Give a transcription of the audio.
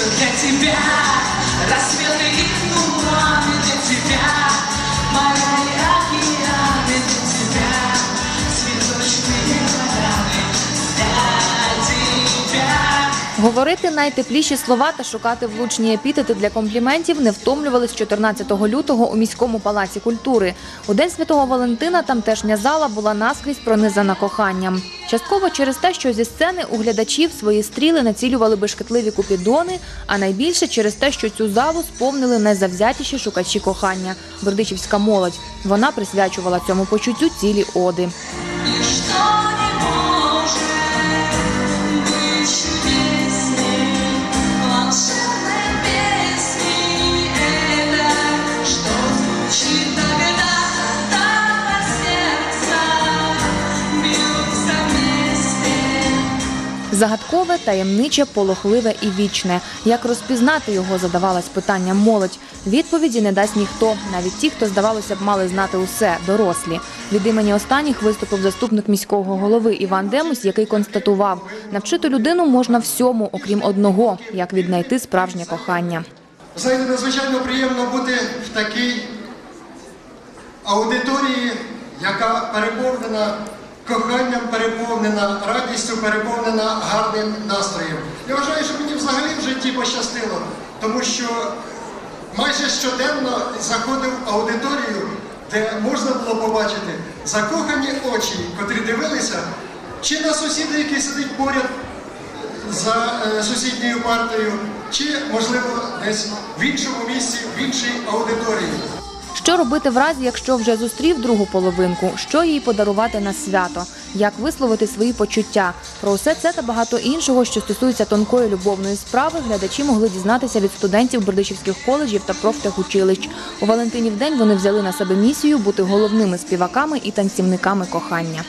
Все для тебя, рассвет и Говорити найтепліші слова та шукати влучні епітети для компліментів не втомлювались 14 лютого у міському палаці культури. У день святого Валентина тамтешня зала була наскрізь пронизана коханням. Частково через те, що зі сцени у глядачів свої стріли націлювали бешкетливі купідони, а найбільше через те, що цю залу сповнили найзавзятіші шукачі кохання бердичівська молодь. Вона присвячувала цьому почуттю цілі оди. Загадкове, таємниче, полохливе і вічне. Як розпізнати його, задавалась питанням молодь. Відповіді не дасть ніхто, навіть ті, хто, здавалося б, мали знати усе, дорослі. Від імені останніх виступив заступник міського голови Іван Демус, який констатував, навчити людину можна всьому, окрім одного, як віднайти справжнє кохання. Знаєте, надзвичайно приємно бути в такій аудиторії, яка переповнена коханням, переповнена радістю, переповнена гарним настроєм. Я вважаю, що мені взагалі в житті пощастило, тому що майже щоденно заходив аудиторію, де можна було побачити закохані очі, котрі дивилися, чи на сусіда, який сидить поряд за е, сусідньою партою, чи, можливо, десь в іншому місці, в іншій аудиторії. Що робити в разі, якщо вже зустрів другу половинку? Що їй подарувати на свято? Як висловити свої почуття? Про усе це та багато іншого, що стосується тонкої любовної справи, глядачі могли дізнатися від студентів бердичівських коледжів та профтехучилищ. У Валентинів день вони взяли на себе місію бути головними співаками і танцівниками кохання.